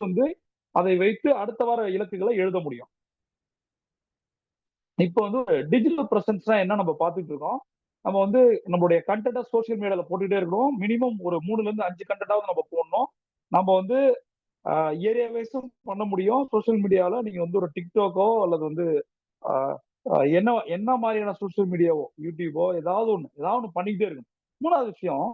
வந்து அதை வைத்து அடுத்த வார இலக்குகளை எழுத முடியும். இப்போ வந்து டிஜிட்டல் பிரசன்ஸ்னா என்ன நம்ம பார்த்துட்டு இருக்கோம்? நம்ம வந்து நம்மளுடைய கண்டென்ட்டை சோசியல் மீடியாவில் போட்டுட்டே இருக்கணும் மினிமம் ஒரு மூணுல இருந்து அஞ்சு கண்டென்ட்டாவது நம்ம போடணும். நம்ம வந்து ஏரியா வைஸும் பண்ண முடியும். சோசியல் மீடியாவில் நீங்க வந்து ஒரு டிக்டாக்கோ அல்லது வந்து ஆஹ், என்ன என்ன மாதிரியான சோசியல் மீடியாவோ யூடியூபோ ஏதாவது ஒன்று ஏதாவது ஒன்று பண்ணிக்கிட்டே இருக்கணும். மூணாவது விஷயம்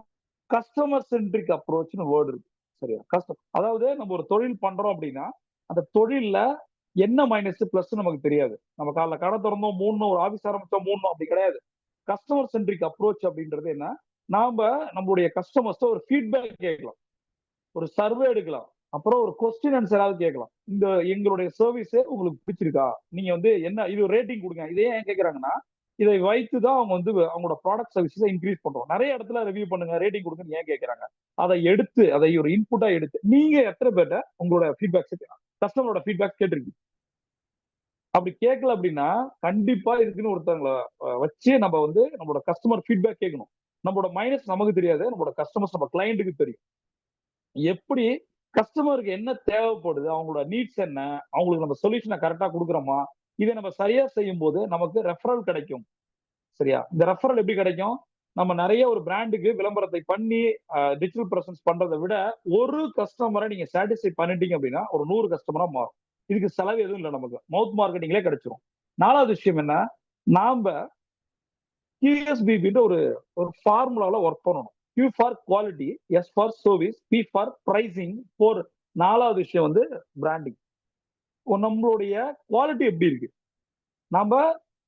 கஸ்டமர் சென்ட்ரிக் அப்ரோச்னு வேர்டு இருக்கு. சரியா? கஷ்டம். அதாவது நம்ம ஒரு தொழில் பண்றோம் அப்படின்னா அந்த தொழில்ல என்ன மைனஸ் பிளஸ் நமக்கு தெரியாது. நம்ம காலைல கடை திறந்தோம் மூணு ஒரு ஆஃபீஸ் ஆரம்பிச்சோம் மூணு அப்படி கிடையாது. கஸ்டமர் சென்ட்ரிக் அப்ரோச் அப்படின்றது என்ன? நாம நம்மளுடைய கஸ்டமர்ஸ் ஒரு ஃபீட்பேக் கேட்கலாம். ஒரு சர்வே எடுக்கலாம். அப்புறம் ஒரு கொஸ்டின் ஆன்சர் ஏதாவது கேட்கலாம். இந்த எங்களுடைய சர்வீஸ் உங்களுக்கு பிடிச்சிருக்கா? நீங்க வந்து என்ன இது ரேட்டிங் கொடுங்க. இதே ஏன் கேட்கறாங்கன்னா இதை வைத்து தான் அவங்க வந்து அவங்களோட ப்ராடக்ட் சர்வீஸை இன்க்ரீஸ் பண்றோம். நிறைய இடத்துல ரிவ்யூ பண்ணுங்க ரேட்டிங் கொடுங்கன்னு ஏன் கேட்கறாங்க அதை எடுத்து அதை ஒரு இன்புட்டா எடுத்து நீங்க எத்தனை பேர்ட்ட உங்களோட ஃபீட்பேக்ஸ் கஸ்டமரோட ஃபீட்பேக் கேட்டிருக்கீங்க. அப்படி கேட்கல அப்படின்னா கண்டிப்பா இருக்குன்னு ஒருத்தவங்களை வச்சு நம்ம வந்து நம்மளோட கஸ்டமர் ஃபீட்பேக் கேட்கணும். நம்மளோட மைனஸ் நமக்கு தெரியாது நம்மளோட கஸ்டமர்ஸ் நம்ம கிளைண்ட்டுக்கு தெரியும். எப்படி கஸ்டமருக்கு என்ன தேவைப்படுது அவங்களோட நீட்ஸ் என்ன அவங்களுக்கு நம்ம சொல்யூஷனை கரெக்டா கொடுக்குறோமா இதை நம்ம சரியா செய்யும் போது நமக்கு ரெஃபரல் கிடைக்கும். சரியா? இந்த ரெஃபரல் எப்படி கிடைக்கும்? நம்ம நிறைய ஒரு பிராண்டுக்கு விளம்பரத்தை பண்ணி டிஜிட்டல் பிரசன்ஸ் பண்றதை விட ஒரு கஸ்டமரை நீங்க சாட்டிஸ்ஃபை பண்ணிட்டீங்க அப்படின்னா ஒரு நூறு கஸ்டமரா மாறும். இதுக்கு செலவு எதுவும் இல்லை நமக்கு. மவுத் மார்க்கெட்டிங்லேயே கிடைச்சிரும். நாலாவது விஷயம் என்ன? நாம கியூஎஸ்பிபின்ற ஒரு ஒரு ஃபார்முலாவில் ஒர்க் பண்ணணும். Q for quality S for service P for pricing four நாலாவது விஷயம் வந்து பிராண்டிங் நம்மளுடைய குவாலிட்டி எப்படி இருக்கு? நம்ம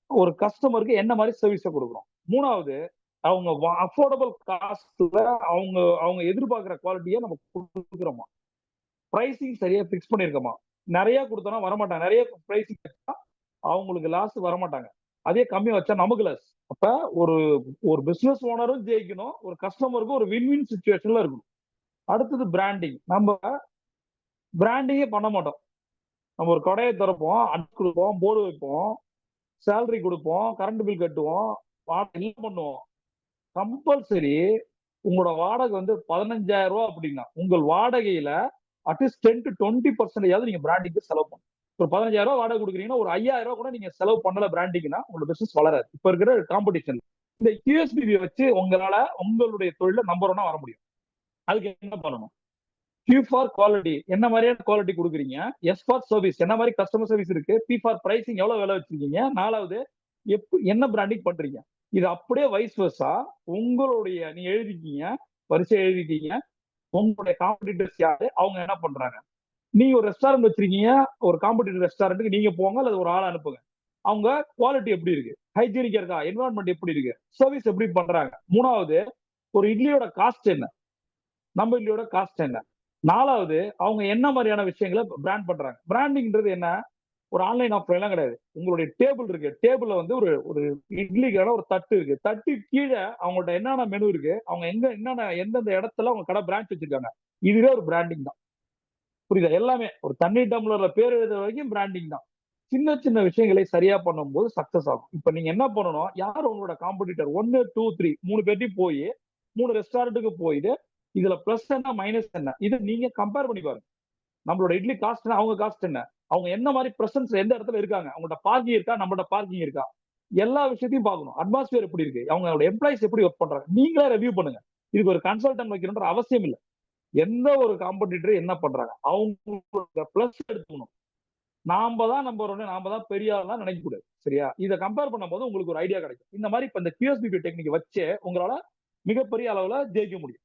ஒரு கஸ்டமருக்கு என்ன மாதிரி சர்வீஸை கொடுக்குறோம்? மூணாவது அவங்க அஃபோர்டபுள் காஸ்ட்ல அவங்க அவங்க எதிர்பார்க்குற குவாலிட்டியை நம்ம கொடுக்குறோமா? ப்ரைஸிங் சரியா ஃபிக்ஸ் பண்ணியிருக்கோமா? நிறைய கொடுத்தோம்னா வரமாட்டாங்க. நிறைய ப்ரைஸிங் வச்சா அவங்களுக்கு லாஸ் வரமாட்டாங்க. அதே கம்மியா வச்சா நமக்கு லாஸ் அப்ப ஒரு ஒரு பிசினஸ் ஓனரும் ஜெயிக்கணும். ஒரு கஸ்டமருக்கும் ஒரு வின் வின் சுச்சுவேஷன்ல இருக்கணும். அடுத்தது பிராண்டிங் நம்ம பிராண்டிங்கே பண்ண மாட்டோம். நம்ம ஒரு கடையை திறப்போம் அட் கொடுப்போம் போர்டு வைப்போம் சேலரி கொடுப்போம் கரண்ட் பில் கட்டுவோம் வாடகை எல்லாம் பண்ணுவோம். கம்பல்சரி உங்களோட வாடகை வந்து பதினஞ்சாயிரம் ரூபா அப்படின்னா உங்கள் வாடகையில at least ten to twenty பர்சன்டேஜாவது நீங்க பிராண்டிங்க்கு செலவு பண்ணணும். ஒரு பதினஞ்சாயிரம் ரூபா வாடகை கொடுக்குறீங்கன்னா ஒரு ஐயாயிரம் ரூபா கூட நீங்க செலவு பண்ணல பிராண்டிங்னா உங்களோட பிசினஸ் வளராது. இப்ப இருக்கிற காம்படிஷன் இந்த கியூஎஸ்பிபி வச்சு உங்களால உங்களுடைய தொழில நம்பர் ஒன்னா வர முடியும். அதுக்கு என்ன பண்ணணும்? கியூ ஃபார் குவாலிட்டி என்ன மாதிரியான குவாலிட்டி கொடுக்குறீங்க? எஸ் ஃபார் சர்வீஸ் என்ன மாதிரி கஸ்டமர் சர்வீஸ் இருக்கு? பி ஃபார் பிரைசிங் எவ்வளவு விலை வச்சிருக்கீங்க? நாலாவது எப் என்ன பிராண்டிங் பண்றீங்க? இது அப்படியே வைஸ் வர்ஸா உங்களுடைய நீ எழுதிக்கீங்க வரிசை எழுதிக்கீங்க உங்களுடைய காம்படிட்டர்ஸ் யாரு? அவங்க என்ன பண்றாங்க? நீங்க ஒரு ரெஸ்டாரண்ட் வச்சிருக்கீங்க ஒரு காம்படிட்டர் ரெஸ்டாரண்ட்டுக்கு நீங்க போங்க அல்லது ஒரு ஆள் அனுப்புங்க. அவங்க குவாலிட்டி எப்படி இருக்கு? ஹைஜீனிக்கா இருக்கா? என்வரான்மெண்ட் எப்படி இருக்கு? சர்வீஸ் எப்படி பண்றாங்க? மூணாவது ஒரு இட்லியோட காஸ்ட் என்ன? நம்ம இட்லியோட காஸ்ட் என்ன? நாலாவது அவங்க என்ன மாதிரியான விஷயங்களை பிராண்ட் பண்றாங்க. பிராண்டிங்ன்றது என்ன? ஒரு ஆன்லைன் ஆஃபர் எல்லாம் கிடையாது. உங்களுடைய டேபிள் இருக்கு. டேபிள்ல வந்து ஒரு ஒரு இட்லிக்கான ஒரு தட்டு இருக்கு. தட்டு கீழே அவங்கள்ட்ட என்னென்ன மெனு இருக்கு அவங்க எங்க என்னென்ன எந்தெந்த இடத்துல அவங்க கடை பிரான்ச் வச்சிருக்காங்க. இதுவே ஒரு பிராண்டிங் தான். புரியுதா? எல்லாமே. ஒரு தண்ணி டம்ளர்ல பேர் எழுதுற வரைக்கும் பிராண்டிங் தான். சின்ன சின்ன விஷயங்களை சரியா பண்ணும்போது சக்சஸ் ஆகும். இப்ப நீங்க என்ன பண்ணணும்? யார் உங்களோட காம்படிட்டர் ஒன்னு டூ த்ரீ மூணு பேர்ட்டையும் போய் மூணு ரெஸ்டாரண்ட்டுக்கு போயிட்டு இதுல பிளஸ் என்ன மைனஸ் என்ன? இது நீங்க கம்பேர் பண்ணி பாருங்க. நம்மளோட இட்லி காஸ்ட் என்ன அவங்க காஸ்ட் என்ன? அவங்க என்ன மாதிரி பிரசன்ஸ் எந்த இடத்துல இருக்காங்க? அவங்கள்ட்ட பார்க்கிங் இருக்கா? நம்மளோட பார்க்கிங் இருக்கா? எல்லா விஷயத்தையும் பார்க்கணும். அட்மாஸ்பியர் எப்படி இருக்கு? அவங்களோட எம்ப்ளாயிஸ் எப்படி ஒர்க் பண்றாங்க? நீங்களே ரிவ்யூ பண்ணுங்க. இதுக்கு ஒரு கன்சல்டன்ட் வைக்கணுன்ற அவசியம் இல்லை. எந்த ஒரு காம்படிட்டர் என்ன பண்றாங்க? அவங்களோட பிளஸ் எடுத்துக்கணும். நாம தான் நம்ம ஒன்று நாம தான் பெரிய ஆள்லாம் நினைக்க கூடாது. சரியா? இதை கம்பேர் பண்ணும்போது உங்களுக்கு ஒரு ஐடியா கிடைக்கும். இந்த மாதிரி இப்ப இந்த கியூஎஸ்பிபி டெக்னிக் வச்சு உங்களால மிகப்பெரிய அளவுல ஜெயிக்க முடியும்.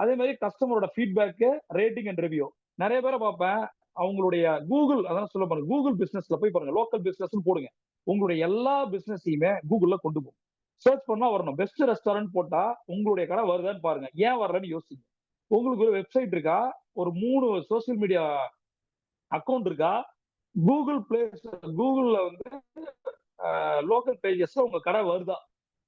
அதே மாதிரி கஸ்டமரோட ஃபீட்பேக்கு ரேட்டிங் அண்ட் ரிவ்யூ நிறைய பேரை பார்ப்பேன். அவங்களுடைய கூகுள் அதான் சொல்ல பாருங்க கூகுள் பிசினஸ்ல போய் பாருங்க. லோக்கல் பிசினஸ் போடுங்க. உங்களுடைய எல்லா பிசினஸையுமே கூகுள்ல கொண்டு போகும். சர்ச் பண்ணா வரணும். பெஸ்ட் ரெஸ்டாரண்ட் போட்டா உங்களுடைய கடை வருதான்னு பாருங்க. ஏன் வரலன்னு யோசிங்க. உங்களுக்கு ஒரு வெப்சைட் இருக்கா? ஒரு மூணு சோசியல் மீடியா அக்கௌண்ட் இருக்கா? கூகுள் பிளேஸ் கூகுள்ல வந்து லோக்கல் பேஜஸ்ல உங்க கடை வருதா?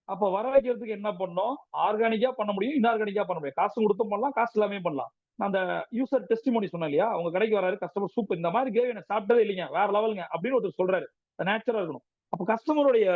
அப்ப வர வைக்கிறதுக்கு என்ன பண்ணோம்? ஆர்கானிக்கா பண்ண முடியும் இன்ஆர்கானிக்கா பண்ண முடியும். காசு கொடுத்தும் பண்ணலாம் காசு எல்லாமே பண்ணலாம். நான் அந்த யூசர் டெஸ்டிமோனி சொன்னேன் இல்லையா? அவங்க கடைக்கு வராரு கஸ்டமர் சூப்பர் இந்த மாதிரி கேவ் எனக்கு சாப்பிட்டதே இல்லைங்க வேற லெவலுங்க அப்படின்னு ஒருத்தர் சொல்றாரு. நேச்சுரா இருக்கணும். அப்ப கஸ்டமருடைய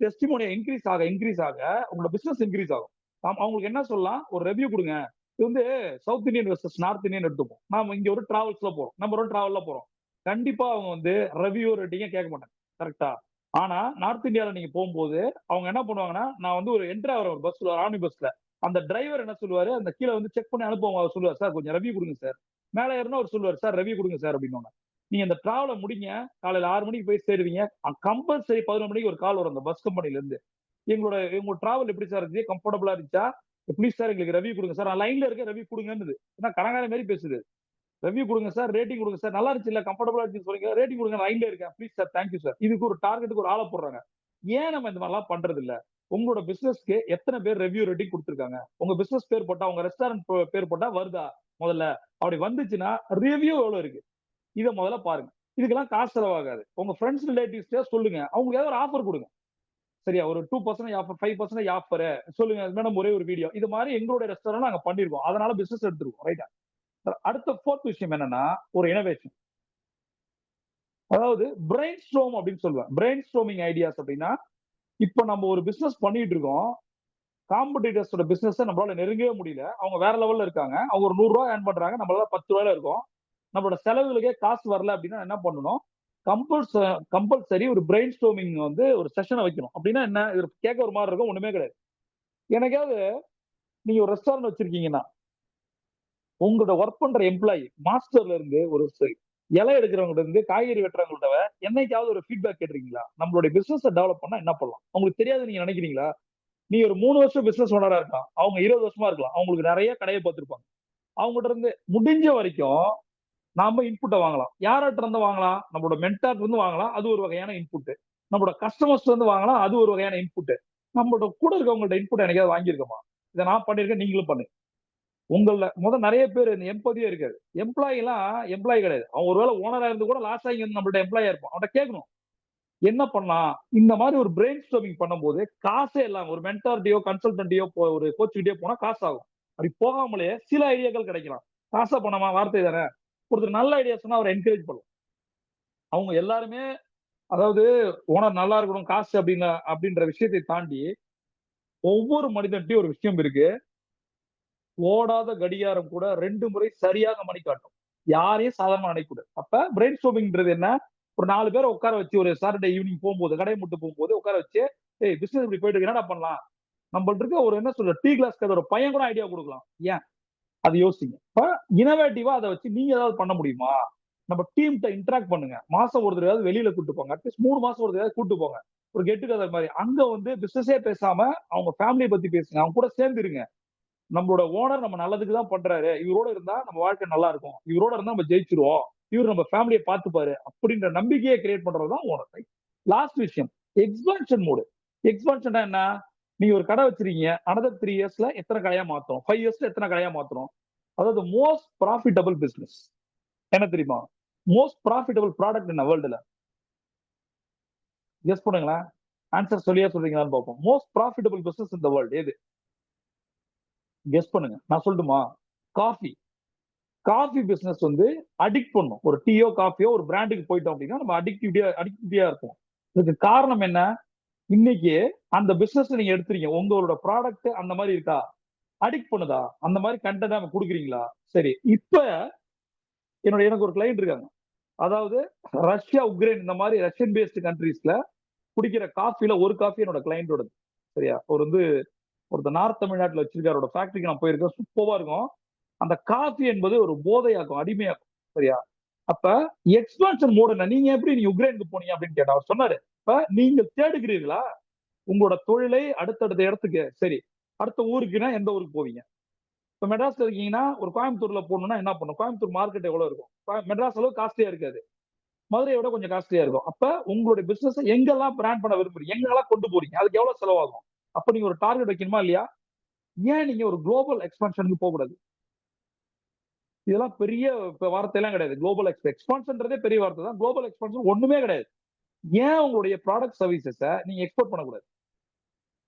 டெஸ்டிமோனியை இன்க்ரீஸ் ஆக இன்க்ரீஸ் ஆக உங்களோட பிசினஸ் இன்க்ரீஸ் ஆகும். அவங்களுக்கு என்ன சொல்லலாம்? ஒரு ரெவ்யூ கொடுங்க. இது வந்து South Indian versus North Indian எடுத்துப்போம். நாம இங்க ஒரு டிராவல்ஸ்ல போறோம். நம்ம ஒரு டிராவல்ல போறோம். கண்டிப்பா அவங்க வந்து ரெவியூ ரேட்டிங்க கேட்க மாட்டாங்க. கரெக்டா ஆனா நார்த் இந்தியால நீங்க போகும்போது அவங்க என்ன பண்ணுவாங்கன்னா நான் வந்து ஒரு என்ட்ரி ஆகிற ஒரு பஸ்ல ஆர்மி பஸ்ல அந்த டிரைவர் என்ன சொல்லுவாரு? அந்த கீழே வந்து செக் பண்ணி அனுப்புவாங்க. அவர் சொல்லுவார் சார் கொஞ்சம் ரவி கொடுங்க சார். மேலே ஏறினா அவர் சொல்லுவார் சார் ரவி கொடுங்க சார் அப்படின்னு நீங்க இந்த டிராவலை முடிங்க. காலையில ஆறு மணிக்கு போய் சேருவீங்க. கம்பல்சரி பதினொரு மணிக்கு ஒரு கால் வரும் அந்த பஸ் கம்பெனில இருந்து எங்களோட எங்களோட டிராவல் எப்படி சார் இருந்துச்சு? கம்ஃபர்டபுளா இருந்துச்சா? ப்ளீஸ் சார் எங்களுக்கு ரவி கொடுங்க சார். நான் லைன்ல இருக்க ரவி கொடுங்கன்னு ஏன்னா கடங்கார மாதிரி பேசுது. ரெவ்யூ கொடுங்க சார் ரேட்டிங் கொடுங்க சார் நல்லா இருந்துச்சு இல்ல கம்ஃபர்டபுளா இருந்துச்சு சொல்லுங்க ரேட்டிங் கொடுங்க லைன்ல இருக்கேன். ப்ளீஸ் சார் தேங்க்யூ சார் இதுக்கு ஒரு டார்கெட்டுக்கு ஒரு ஆளை போடுறாங்க. ஏன் நம்ம இந்த மாதிரிலாம் பண்றது இல்ல உங்களோட பிசினஸ்க்கு எத்தனை பேர் ரெவ்யூ ரேட்டிங் கொடுத்துருக்காங்க? உங்க பிசினஸ் பேர் போட்டா உங்க ரெஸ்டாரண்ட் பேர் போட்டா வருதா? முதல்ல அப்படி வந்துச்சுன்னா ரிவ்யூ எவ்வளவு இருக்கு? இதை முதல்ல பாருங்க. இதுக்கெல்லாம் காசு செலவாகாது. உங்க ஃப்ரெண்ட்ஸ் ரிலேட்டிவ்ஸ்டே சொல்லுங்க. அவங்களுக்கு ஏதாவது ஒரு ஆஃபர் கொடுங்க. சரியா? ஒரு two percent offer five percent offer சொல்லுங்க மேடம் ஒரே ஒரு வீடியோ இது மாதிரி எங்களுடைய ரெஸ்டாரண்ட் நாங்க பண்ணிருக்கோம். அதனால பிசினஸ் எடுத்துருக்கோம். ரைட்டா அடுத்த ஃபோர்த் விஷயம் என்னன்னா ஒரு இனோவேஷன் அதாவது பிரெயின் ஸ்ட்ரோம் அப்படின்னு சொல்லுவேன் பிரெயின் ஸ்ட்ரோமிங் ஐடியாஸ் அப்படின்னா இப்போ நம்ம ஒரு பிசினஸ் பண்ணிட்டு இருக்கோம். காம்படிட்டர்ஸோட பிசினஸ் நம்மளால நெருங்கவே முடியல. அவங்க வேற லெவல்ல இருக்காங்க. அவங்க ஒரு நூறு ரூபாய் ஏர்ன் பண்றாங்க. நம்மளால பத்து ரூபாயில இருக்கும். நம்மளோட செலவுகளுக்கே காசு வரல அப்படின்னா என்ன பண்ணணும்? கம்பல்ச கம்பல்சரி ஒரு பிரெயின் ஸ்டோமிங் வந்து ஒரு செஷனை வைக்கணும். அப்படின்னா என்ன? இது கேட்க ஒரு மாதிரி இருக்கும். ஒண்ணுமே கிடையாது. எனக்காவது நீங்க ஒரு ரெஸ்டாரண்ட் வச்சிருக்கீங்கன்னா உங்களோட ஒர்க் பண்ற எம்ப்ளாயி மாஸ்டர்ல இருந்து ஒரு இலை எடுக்கிறவங்க இருந்து காய்கறி வெட்டுறவங்கள்ட்ட என்னைக்காவது ஒரு ஃபீட்பேக் கேட்டிருக்கீங்களா? நம்மளுடைய பிசினஸ் டெவலப் பண்ணா என்ன பண்ணலாம்? உங்களுக்கு தெரியாது நீங்க நினைக்கிறீங்களா? நீ ஒரு மூணு வருஷம் பிசினஸ் ஓனரா இருக்கலாம் அவங்க இருபது வருஷமா இருக்கலாம். அவங்களுக்கு நிறைய கடையை பார்த்துருப்பாங்க. அவங்ககிட்ட இருந்து முடிஞ்ச வரைக்கும் நாம இன்புட்டை வாங்கலாம். யார்கிட்ட இருந்து வாங்கலாம்? நம்மளோட மென்டார்ட் இருந்து வாங்கலாம். அது ஒரு வகையான இன்புட் நம்மளோட கஸ்டமர்ஸ் இருந்து வாங்கலாம். அது ஒரு வகையான இன்புட் நம்மளோட கூட இருக்கவங்கள்ட்ட இன்புட் எனக்காவது வாங்கியிருக்கோமா? இதை நான் பண்ணிருக்கேன் நீங்களும் பண்ணு. உங்கள முதல் நிறைய பேர் இந்த எம்பதியே இருக்காது எம்ப்ளாயி எல்லாம் எம்ப்ளாயி கிடையாது. அவன் ஒருவேளை ஓனரா இருந்து கூட லாஸ்ட் ஆகி நம்மள்ட்ட எம்ப்ளாயா இருப்பான். அவன்கிட்ட கேட்கணும். என்ன பண்ணலாம்? இந்த மாதிரி ஒரு பிரெயின் ஸ்டோமிங் பண்ணும்போது காசே இல்லாம ஒரு மென்டார்டியோ கன்சல்டன்டியோ ஒரு கோச்சுக்கிட்டே போனா காசு ஆகும். அப்படி போகாமலே சில ஐடியாக்கள் கிடைக்கலாம். காசா பண்ணாமா வார்த்தை தானே? ஒருத்தர் நல்ல ஐடியா சொன்னா அவர் என்கரேஜ் பண்ணும். அவங்க எல்லாருமே அதாவது ஓனர் நல்லா இருக்கணும் காசு அப்படின்னு அப்படின்ற விஷயத்தை தாண்டி ஒவ்வொரு மனிதன்ட்டையும் ஒரு விஷயம் இருக்கு. ஓடாத கடிகாரம் கூட ரெண்டு முறை சரியாக மணி காட்டும் யாரையும் சாதாரண நினைக்கூடாது அப்ப பிரெயின் ஸ்டோமிங்ன்றது என்ன? ஒரு நாலு பேர் உட்கார வச்சு ஒரு சாட்டர்டே ஈவினிங் போகும்போது கடையை மட்டும் போகும்போது உட்கார வச்சு ஏய் பிசினஸ் இப்படி போயிட்டு என்னடா பண்ணலாம்? நம்மள்ட்ட இருக்க ஒரு என்ன சொல்ற டீ கிளாஸ்க்கு ஒரு பையன் கூட ஐடியா கொடுக்கலாம். ஏன்? அது யோசிங்க. இப்ப இனோவேட்டிவா அதை வச்சு நீங்க ஏதாவது பண்ண முடியுமா? நம்ம டீம்கிட்ட இன்டராக்ட் பண்ணுங்க. மாசம் ஒரு தடவை வெளியில கூட்டு போங்க. அட்லீஸ்ட் மூணு மாசம் ஒரு தடவை கூட்டு போங்க. ஒரு கெட்டு கதை மாதிரி. அங்க வந்து பிசினஸே பேசாம அவங்க ஃபேமிலியை பத்தி பேசுங்க. அவங்க கூட சேர்ந்துருங்க. நம்மளோட ஓனர் நம்ம நல்லதுக்கு தான் பண்றாரு. இவரோட இருந்தா நம்ம வாழ்க்கை நல்லா இருக்கும். இவரோட இருந்தா நம்ம ஜெயிச்சிருவோம். இவர் நம்ம ஃபேமிலியை பார்த்துப்பாரு அப்படின்ற நம்பிக்கையை கிரியேட் பண்றது தான் ஓனர் லாஸ்ட் விஷயம் எக்ஸ்பான்ஷன் மோடு எக்ஸ்பான்ஷன் என்ன? நீங்க ஒரு கடை வச்சிருக்கீங்க அனதர் த்ரீ இயர்ஸ்ல எத்தனை கடையா மாத்தணும் ஃபைவ் இயர்ஸ்ல எத்தனை கடையா மாத்தணும் அதாவது மோஸ்ட் ப்ராஃபிட்டபிள் பிசினஸ் என்ன தெரியுமா? மோஸ்ட் ப்ராஃபிட்டபிள் ப்ராடக்ட் என்ன வேர்ல்டுல கெஸ் பண்ணுங்களேன். ஆன்சர் சொல்லியா சொல்றீங்களான்னு பார்ப்போம். மோஸ்ட் ப்ராஃபிட்டபிள் பிசினஸ் இந்த வேர்ல்டு எது? கெஸ் பண்ணுங்க. நான் சொல்லட்டுமா? காஃபி காஃபி பிஸ்னஸ் வந்து அடிக்ட் பண்ணும். ஒரு டீயோ காஃபியோ ஒரு பிராண்டுக்கு போயிட்டோம் அப்படின்னா நம்ம அடிக்டிவிட்டியா அடிக்டிவிட்டியா இருக்கும் இதுக்கு காரணம் என்ன? இன்னைக்கு அந்த பிசினஸ் நீங்க எடுத்துறீங்க. உங்களோட ப்ராடக்ட் அந்த மாதிரி இருக்கா? அடிக்ட் பண்ணுதா? அந்த மாதிரி கண்டென்ட் நம்ம கொடுக்குறீங்களா? சரி இப்ப என்னோட எனக்கு ஒரு கிளைண்ட் இருக்காங்க. அதாவது ரஷ்யா உக்ரைன் இந்த மாதிரி ரஷ்யன் பேஸ்டு கண்ட்ரீஸ்ல குடிக்கிற காஃபில ஒரு காஃபி என்னோட கிளைண்டோடது சரியா? ஒரு வந்து ஒருத்தர் நார்த் தமிழ்நாட்டில் வச்சிருக்காரோட ஃபேக்டரிக்கு நான் போயிருக்கேன். சூப்பரா இருக்கும். அந்த காஃபி என்பது ஒரு போதையாக்கும் அடிமையாக்கும் சரியா? அப்ப எக்ஸ்பான்ஷன் மோடு என்ன? நீங்க எப்படி நீ உக்ரைனுக்கு போனீங்க அப்படின்னு கேட்டா அவர் சொன்னாரு இப்ப நீங்க தேடுகிறீர்களா? உங்களோட தொழிலை அடுத்தடுத்த இடத்துக்கு சரி அடுத்த ஊருக்குன்னா எந்த ஊருக்கு போவீங்க? இப்ப மெட்ராஸ்ல இருக்கீங்கன்னா ஒரு கோயம்புத்தூர்ல போகணும்னா என்ன பண்ணும் கோயம்புத்தூர் மார்க்கெட் எவ்வளவு இருக்கும்? மெட்ராஸ் அளவு காஸ்ட்லியா இருக்காது. மதுரையை விட கொஞ்சம் காஸ்ட்லியா இருக்கும். அப்ப உங்களுடைய பிசினஸ் எங்கெல்லாம் பிராண்ட் பண்ண விரும்புறீங்க? எங்கெல்லாம் கொண்டு போறீங்க? அதுக்கு எவ்வளவு செலவாகும்? அப்ப நீங்க ஒரு டார்கெட் வைக்கணுமா இல்லையா? ஏன் நீங்க ஒரு குளோபல் எக்ஸ்பான்ஷனுக்கு போக கூடாது இதெல்லாம் பெரிய வார்த்தையெல்லாம் கிடையாது. குளோபல் எக்ஸ் எக்ஸ்பான்ஷன்றதே பெரிய வார்த்தை தான். குளோபல் எக்ஸ்பான்ஷன் ஒண்ணுமே கிடையாது. ஏன் உங்களுடைய ப்ராடக்ட் சர்வீசஸை நீங்க எக்ஸ்போர்ட் பண்ணக்கூடாது?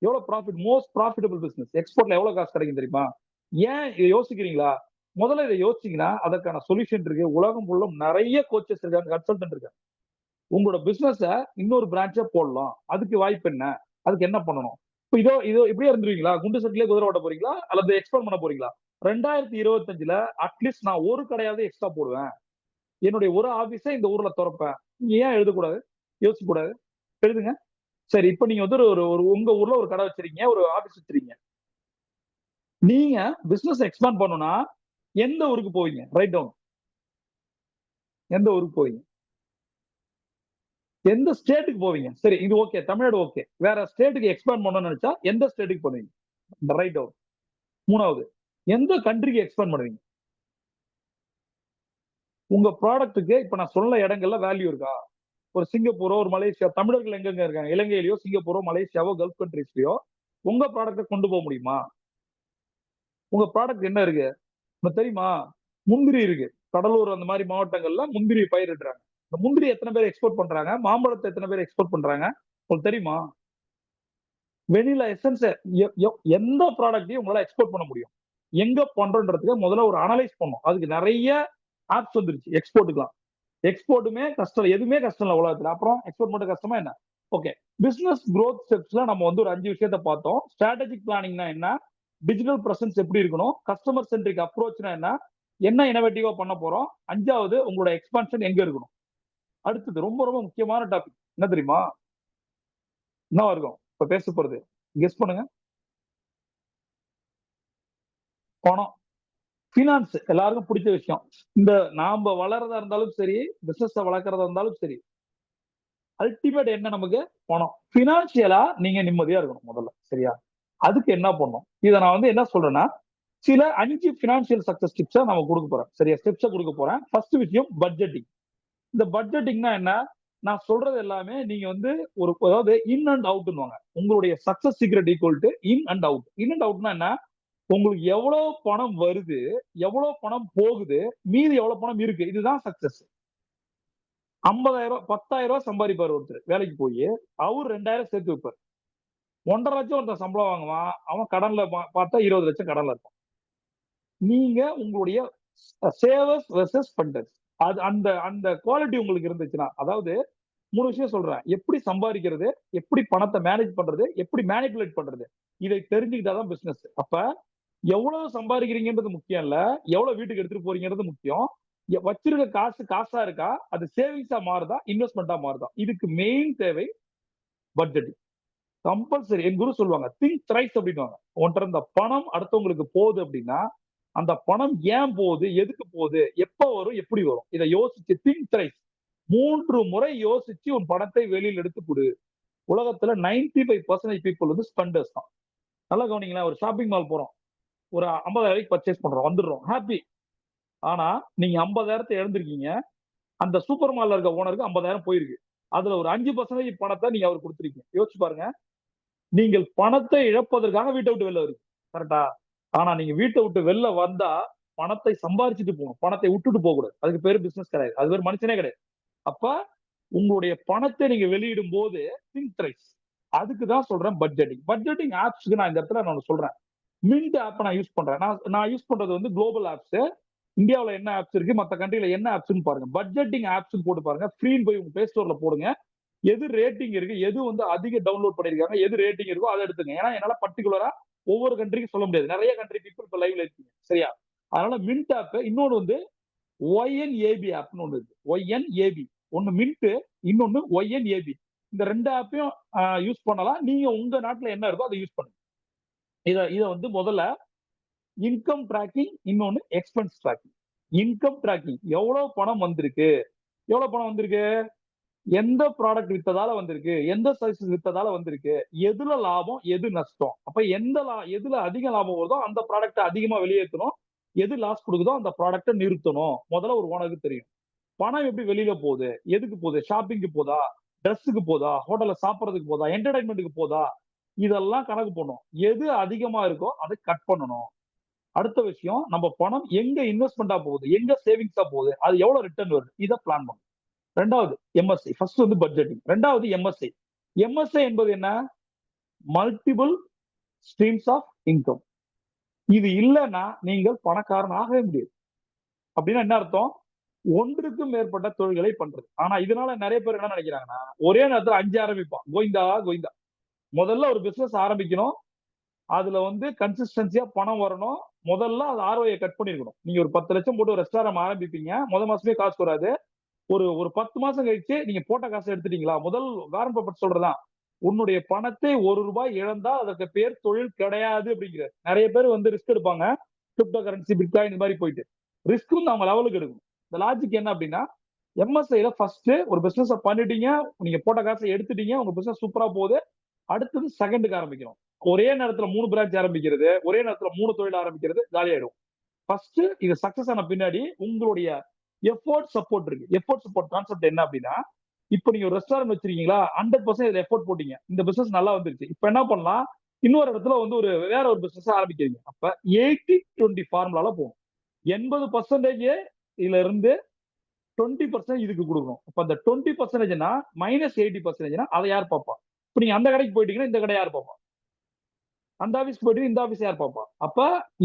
எவ்வளவு ப்ராஃபிட் மோஸ்ட் ப்ராஃபிட்டபிள் பிசினஸ் எக்ஸ்போர்ட்ல எவ்வளவு காசு கிடைக்கும் தெரியுமா? ஏன் இதை யோசிக்கிறீங்களா? முதல்ல இதை யோசிச்சீங்கன்னா அதற்கான சொல்யூஷன் இருக்கு. உலகம் முழுவதும் நிறைய கோச்சஸ் இருக்காங்க கன்சல்டன்ட் இருக்காங்க. உங்களோட பிசினஸ இன்னொரு பிரான்ச்சா போடலாம். அதுக்கு வாய்ப்பு என்ன? அதுக்கு என்ன பண்ணணும்? இதோ இதோ இப்படியே இருந்துருவீங்களா? குண்டு சட்டிலே குதிரை ஓட்ட போறீங்களா? அல்லது எக்ஸ்பேண்ட் பண்ண போறீங்களா? ரெண்டாயிரத்தி இருபத்தஞ்சுல அட்லீஸ்ட் நான் ஒரு கடையாவது எக்ஸ்ட்ரா போடுவேன். என்னுடைய ஒரு ஆபீஸை இந்த ஊர்ல திறப்பேன். நீங்க ஏன் எழுதக்கூடாது? யோசிக்க கூடாது எழுதுங்க. சரி இப்ப நீங்க வந்து ஒரு ஒரு உங்க ஊர்ல ஒரு கடை வச்சிருக்கீங்க ஒரு ஆபீஸ் வச்சிருக்கீங்க. நீங்க பிசினஸ் எக்ஸ்பேண்ட் பண்ணுனா எந்த ஊருக்கு போவீங்க? ரைட் டவுன் எந்த ஊருக்கு போவீங்க? எந்த ஸ்டேட்டுக்கு போவீங்க? சரி இது ஓகே தமிழ்நாடு ஓகே வேற ஸ்டேட்டுக்கு எக்ஸ்பேண்ட் பண்ணணும்னு நினைச்சா எந்த ஸ்டேட்டுக்கு போவீங்க? ரைட் டவுன் மூணாவது எந்த கண்ட்ரிக்கு எக்ஸ்பேண்ட் பண்ணுவீங்க? உங்க ப்ராடக்ட்டுக்கு இப்ப நான் சொன்ன இடங்கள்ல வேல்யூ இருக்கா? ஒரு சிங்கப்பூரோ ஒரு மலேசியா தமிழர்கள் எங்கெங்க இருக்காங்க? இலங்கையிலயோ சிங்கப்பூரோ மலேசியாவோ கல்ஃப் கண்ட்ரிஸ்லயோ உங்க ப்ராடக்ட்டை கொண்டு போக முடியுமா? உங்க ப்ராடக்ட் என்ன இருக்கு? தெரியுமா? முந்திரி இருக்கு. கடலூர் அந்த மாதிரி மாவட்டங்கள்ல முந்திரி பயிரிடுறாங்க. முந்திரி எத்தனை பேர் எக்ஸ்போர்ட் பண்றாங்க? மாம்பழத்தை எத்தனை பேர் எக்ஸ்போர்ட் பண்றாங்க? உங்களுக்கு தெரியுமா? வெனிலா எசன்ஸ் எந்த ப்ராடக்ட்டையும் உங்களால எக்ஸ்போர்ட் பண்ண முடியும். எங்க பண்றோன்றதுக்கு முதல்ல ஒரு அனலைஸ் பண்ணும் அதுக்கு நிறைய ஆப்ஸ் வந்துருச்சு. எக்ஸ்போர்ட்டுக்கலாம் எக்ஸ்போர்ட்டுமே கஷ்டம் எதுவுமே கஷ்டம் இல்லை உலகத்துல. அப்புறம் எக்ஸ்போர்ட் மட்டும் கஷ்டமா என்ன? ஓகே பிசினஸ் க்ரோத் ஸ்டெப்ஸ்ல நம்ம வந்து ஒரு அஞ்சு விஷயத்த பார்த்தோம். ஸ்ட்ராட்டஜிக் பிளானிங்னா என்ன? டிஜிட்டல் பிரசன்ஸ் எப்படி இருக்கணும்? கஸ்டமர் சென்ட்ரிக் அப்ரோச்னா என்ன? என்ன இனோவேட்டிவா பண்ண போறோம்? அஞ்சாவது உங்களோட எக்ஸ்பான்ஷன் எங்க இருக்கணும்? அடுத்தது ரொம்ப ரொம்ப முக்கியமான டாபிக் என்ன தெரியுமா? என்ன இருக்கும் இப்ப பேச போறது. கெஸ் பண்ணுங்க. பணம். ஃபினான்ஸ் எல்லாருக்கும் பிடிச்ச விஷயம். இந்த நாம வளர்றதா இருந்தாலும் சரி பிசினஸ் வளர்க்கறதா இருந்தாலும் சரி அல்டிமேட் என்ன நமக்கு? பணம். பினான்சியலா நீங்க நிம்மதியா இருக்கணும் முதல்ல. சரியா? அதுக்கு என்ன பண்ணும் இதை நான் வந்து என்ன சொல்றேன்னா சில அஞ்சு பினான்சியல் சக்சஸ் டிப்ஸை நம்ம கொடுக்க போறேன். சரியா? ஸ்டெப்ஸை கொடுக்க போறேன். ஃபர்ஸ்ட் விஷயம் பட்ஜெட்டிங் இந்த பட்ஜெட்டிங்னா என்ன? நான் சொல்றது எல்லாமே நீங்க வந்து ஒரு அதாவது இன் அண்ட் அவுட்னுவாங்க உங்களுடைய success secret equal to in and out in and அவுட்னா என்ன? உங்களுக்கு எவ்வளவு பணம் வருது எவ்வளவு பணம் போகுது மீதி எவ்வளவு பணம் இருக்கு இதுதான் சக்சஸ் ஐம்பதாயிரம் ரூபாய் பத்தாயிரம் ரூபாய் சம்பாதிப்பார் ஒருத்தர் வேலைக்கு போய். அவர் ரெண்டாயிரம் சேர்த்து வைப்பார். ஒன்றரை லட்சம் ஒருத்தர் சம்பளம் வாங்குவான். அவன் கடன்ல பா- பார்த்தா இருபது லட்சம் கடன்ல இருப்பான். நீங்க உங்களுடைய சேவர்ஸ் வெர்சஸ் ஸ்பெண்டர்ஸ் அது அந்த அந்த குவாலிட்டி உங்களுக்கு இருந்துச்சுன்னா அதாவது மூணு விஷயம் சொல்றேன். எப்படி சம்பாதிக்கிறது எப்படி பணத்தை மேனேஜ் பண்றது எப்படி மேனிபுலேட் பண்றது இதை தெரிஞ்சுக்கிட்டாதான் பிசினஸ் அப்ப எவ்வளவு சம்பாதிக்கிறீங்கன்றது முக்கியம் இல்ல எவ்வளவு வீட்டுக்கு எடுத்துட்டு போறீங்கிறது முக்கியம். வச்சிருக்க காசு காசா இருக்கா அது சேவிங்ஸா மாறுதா இன்வெஸ்ட்மெண்டா மாறுதா? இதுக்கு மெயின் தேவை பட்ஜெட் கம்பல்சரி என் குரு சொல்லுவாங்க திங்க் த்ரைஸ் அப்படின்னு ஒன்றை இந்த பணம் அடுத்தவங்களுக்கு போகுது அப்படின்னா அந்த பணம் ஏன் போகுது? எதுக்கு போகுது? எப்போ வரும்? எப்படி வரும்? இதை யோசிச்சு திங்க் த்ரைஸ் மூன்று முறை யோசிச்சு உன் பணத்தை வெளியில் எடுத்து கொடு. உலகத்துல 95% ஃபைவ் பர்சன்டேஜ் பீப்புள் வந்து ஸ்பெண்டர்ஸ் தான். நல்லா கவனிங்களேன் ஒரு ஷாப்பிங் மால் போறோம். ஒரு ஐம்பதாயிரம் பர்ச்சேஸ் பண்றோம் வந்துடுறோம். ஹாப்பி ஆனா நீங்க ஐம்பதாயிரத்தை இழந்திருக்கீங்க. அந்த சூப்பர் மால்ல இருக்க ஓனருக்கு ஐம்பதாயிரம் போயிருக்கு. அதுல ஒரு அஞ்சு பர்சன்டேஜ் பணத்தை நீங்க அவர் கொடுத்துருக்கீங்க. யோசிச்சு பாருங்க. நீங்கள் பணத்தை இழப்பதற்காக வீட்டை விட்டு வெளில வரீங்க கரெக்டா ஆனா நீங்க வீட்டை விட்டு வெளில வந்தா பணத்தை சம்பாரிச்சுட்டு போகணும். பணத்தை விட்டுட்டு போக கூடாது அதுக்கு பேர் பிசினஸ் கிடையாது. அது பேர் மனுஷனே கிடையாது. அப்ப உங்களுடைய பணத்தை நீங்க வெளியிடும் போது திங்க் ட்ரைஸ் அதுக்கு தான் சொல்றேன் பட்ஜெட்டிங் பட்ஜெட்டிங் ஆப்ஸ்க்கு நான் இந்த இடத்துல நான் சொல்றேன். மின்ட் ஆப் நான் யூஸ் பண்றேன். நான் நான் யூஸ் பண்றது வந்து குளோபல் ஆப்ஸ் இந்தியாவில் என்ன ஆப்ஸ் இருக்கு? மற்ற கண்ட்ரில என்ன ஆப்ஸ்னு பாருங்க. பட்ஜெட்டிங் ஆப்ஸ் போட்டு பாருங்க. ஃப்ரீன்னு போய் உங்க பிளே ஸ்டோர்ல போடுங்க. எது ரேட்டிங் இருக்கு? எது வந்து அதிக டவுன்லோட் பண்ணிருக்காங்க எது ரேட்டிங் இருக்கோ அதை எடுத்துங்க. ஏன்னா என்னால பர்டிகுலரா ஒவ்வொரு கண்ட்ரிக்கும் சொல்ல முடியாது. நிறைய கண்ட்ரி பீப்புள் இப்போ லைவ்ல இருக்கீங்க. சரியா? அதனால மின்ட் ஆப் இன்னொன்று வந்து ஒய்என்ஏபி ஆப்னு ஒன்று இருக்கு. ஒய்என்ஏபி ஒன்னு மின்ட் இன்னொன்னு ஒய்என்ஏபி இந்த ரெண்டு ஆப்பையும் யூஸ் பண்ணலாம். நீங்க உங்க நாட்டில் என்ன இருக்கோ அதை யூஸ் பண்ணுங்க. இத இதை வந்து முதல்ல இன்கம் ட்ராக்கிங் இன்னொன்னு எக்ஸ்பென்ஸ் ட்ராக்கிங் இன்கம் ட்ராக்கிங் எவ்வளவு பணம் வந்திருக்கு? எவ்வளவு பணம் வந்திருக்கு? எந்த ப்ராடக்ட் வித்ததால வந்திருக்கு? எந்த சர்வீசஸ் வித்ததால வந்திருக்கு? எதுல லாபம்? எது நஷ்டம்? அப்ப எந்த லா- எதுல அதிக லாபம் வருதோ அந்த ப்ராடக்ட் அதிகமா வெளியேற்றணும். எது லாஸ் கொடுக்குதோ அந்த ப்ராடக்ட்டை நிறுத்தணும். முதல்ல ஒரு ஓனருக்கு தெரியும். பணம் எப்படி வெளியில போகுது? எதுக்கு போகுது? ஷாப்பிங்க்கு போதா? ட்ரெஸ்ஸுக்கு போதா? ஹோட்டல்ல சாப்பிட்றதுக்கு போதா? என்டர்டைன்மெண்ட்டுக்கு போதா? இதெல்லாம் கணக்கு பண்ணும் எது அதிகமா இருக்கோ அதை கட் பண்ணணும். அடுத்த விஷயம் நம்ம பணம் எங்க இன்வெஸ்ட்மெண்டா போகுது? எங்க சேவிங்ஸா போகுது? அது எவ்வளவு ரிட்டர்ன் வருது? இதை பிளான் பண்ணும் ரெண்டாவது எம்எஸ்ஐ ஃபர்ஸ்ட் வந்து பட்ஜெட்டிங் ரெண்டாவது எம்எஸ்ஐ எம்எஸ்ஐ என்பது என்ன? மல்டிபிள் ஸ்ட்ரீம்ஸ் ஆஃப் இன்கம் இது இல்லைன்னா நீங்கள் பணக்காரன் ஆகவே முடியாது. அப்படின்னா என்ன அர்த்தம்? ஒன்றுக்கும் மேற்பட்ட தொழில்களை பண்றது. ஆனா இதனால நிறைய பேர் என்ன நினைக்கிறாங்கன்னா ஒரே நேரத்துல அஞ்சு ஆரம்பிப்பான். கோவிந்தா கோவிந்தா. முதல்ல ஒரு பிசினஸ் ஆரம்பிக்கணும். அதுல வந்து கன்சிஸ்டன்சியா பணம் வரணும். முதல்ல அது ஆர்வையை கட் பண்ணிருக்கணும். நீங்க ஒரு பத்து லட்சம் போட்டு ஒரு ரெஸ்டாரண்ட் ஆரம்பிப்பீங்க. முத மாசமே காசு வராது. ஒரு ஒரு பத்து மாசம் கழிச்சு நீங்க போட்ட காசை எடுத்துட்டீங்களா? முதல் வாரன் பப்பட் சொல்றதான் உன்னுடைய பணத்தை ஒரு ரூபாய் இழந்தா அதற்கு பேர் தொழில் கிடையாது அப்படிங்கிற. நிறைய பேர் வந்து ரிஸ்க் எடுப்பாங்க. கிரிப்டோ கரன்சி பிட்காயின் இந்த மாதிரி போயிட்டு. ரிஸ்க் வந்து அவங்க லெவலுக்கு எடுக்கணும். இந்த லாஜிக் என்ன அப்படின்னா எம்எஸ்ஐல ஃபர்ஸ்ட் ஒரு பிசினஸ் பண்ணிட்டீங்க நீங்க போட்ட காசை எடுத்துட்டீங்க உங்க பிசினஸ் சூப்பரா போகுது. அடுத்தது செகண்டுக்கு ஆரம்பிக்கணும். ஒரே நேரத்துல மூணு பிரான்ச் ஆரம்பிக்கிறது ஒரே நேரத்துல மூணு தொழில் ஆரம்பிக்கிறது காலியாயிடும். ஃபர்ஸ்ட் இது சக்சஸ் ஆன பின்னாடி உங்களுடைய எஃபோர்ட் சப்போர்ட் இருக்கு. எஃபோர்ட் சப்போர்ட் கான்செப்ட் என்ன அப்படின்னா இப்போ நீங்க ஒரு ரெஸ்டாரண்ட் வச்சிருக்கீங்களா ஹண்ட்ரட் பர்சன்ட் இதுல எஃபோர்ட் போட்டீங்க. இந்த பிசினஸ் நல்லா வந்துருச்சு. இப்போ என்ன பண்ணலாம்? இன்னொரு இடத்துல வந்து ஒரு வேற ஒரு பிசினஸ் ஆரம்பிக்கிறீங்க. அப்ப எயிட்டி டுவெண்ட்டி ஃபார்முலால போகும் எண்பது பர்சன்டேஜ் இதுல இருந்து டுவெண்ட்டி பர்சன்ட் இதுக்கு கொடுக்கணும். அப்ப அந்த டுவெண்ட்டி பர்சன்டேஜ்னா மைனஸ் எயிட்டி பர்சன்டேஜ்னா அதை யார் பார்ப்பா? இப்போ நீங்க அந்த கடைக்கு போயிட்டீங்கன்னா இந்த கடை யார் பார்ப்பா? அந்த ஆபீஸ் போயிட்டு இந்த ஆபீஸ் யார் பார்ப்பா? அப்ப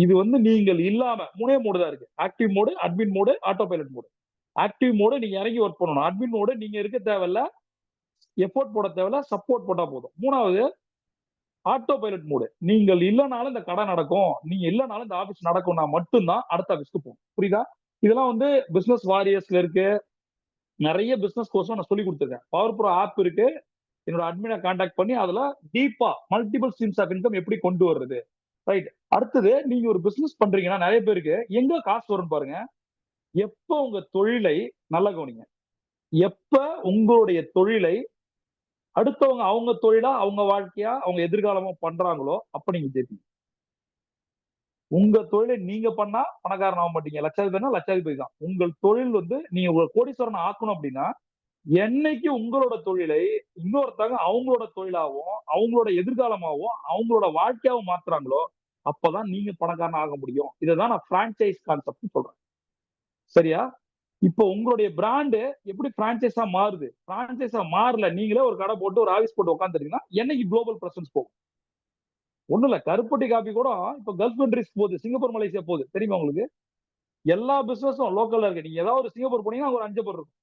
இது வந்து நீங்கள் இல்லாம மூணே மோடு தான் இருக்கு. Active mode admin mode autopilot mode active mode நீங்க இறங்கி ஒர்க் பண்ணணும். அட்மின் மோடு நீங்க இருக்க தேவையில்ல எஃபோர்ட் போட தேவையில்ல சப்போர்ட் போட்டா போதும். மூணாவது ஆட்டோ பைலட் மோடு நீங்கள் இல்லைனாலும் இந்த கடை நடக்கும். நீங்க இல்லைனாலும் இந்த ஆபீஸ் நடக்கும்னா மட்டும்தான் அடுத்த ஆபீஸ்க்கு போகும் புரியுதா? இதெல்லாம் வந்து பிசினஸ் வாரியர்ஸ்ல இருக்கு. நிறைய பிசினஸ் கோர்ஸும் நான் சொல்லி கொடுத்துருக்கேன். பவர் ப்ரோ ஆப் இருக்கு. என்னோட அட்மினை கான்டாக்ட் பண்ணி அதுல டீப்பா மல்டிபிள் ஸ்ட்ரீம்ஸ் ஆஃப் இன்கம் எப்படி கொண்டு வர்றது? ரைட் அடுத்தது நீங்க ஒரு பிசினஸ் பண்றீங்கன்னா நிறைய பேருக்கு எங்க காசு வரும் பாருங்க. எப்போ உங்க தொழிலை நல்லா கவனிங்க. எப்ப உங்களுடைய தொழிலை அடுத்தவங்க அவங்க தொழிலா அவங்க வாழ்க்கையா அவங்க எதிர்காலமா பண்றாங்களோ அப்ப நீங்க ஜெயிப்பீங்க. உங்க தொழிலை நீங்க பண்ணா பணக்காரன் ஆக மாட்டீங்க. லட்சாதிபதினா லட்சாதிபதி தான். உங்கள் தொழில் வந்து நீங்க உங்க கோடீஸ்வரன் ஆக்கணும் அப்படின்னா என்னைக்கு உங்களோட தொழிலை இன்னொருத்தவங்க அவங்களோட தொழிலாவும் அவங்களோட எதிர்காலமாவும் அவங்களோட வாழ்க்கையாவும் மாத்துறாங்களோ அப்பதான் நீங்க பணக்காரன் ஆக முடியும். இதைதான் நான் பிரான்சைஸ் கான்செப்ட் சொல்றேன். சரியா? இப்போ உங்களுடைய பிராண்டு எப்படி பிரான்சைஸா மாறுது? பிரான்சைஸா மாறல நீங்களே ஒரு கடை போட்டு ஒரு ஆஃபீஸ் போட்டு உட்காந்துருக்கீங்கன்னா என்னைக்கு குளோபல் பிரசன்ஸ் போகும்? ஒண்ணும் இல்ல கருப்பட்டி காப்பி கூட இப்ப கல்ஃப் கண்ட்ரிஸ் போகுது சிங்கப்பூர் மலேசியா போகுது. தெரியுமா உங்களுக்கு? எல்லா பிசினஸும் லோக்கல்ல இருக்கு. நீங்க ஏதாவது ஒரு சிங்கப்பூர் போனீங்கன்னா ஒரு அஞ்சு பேர் இருக்கும்.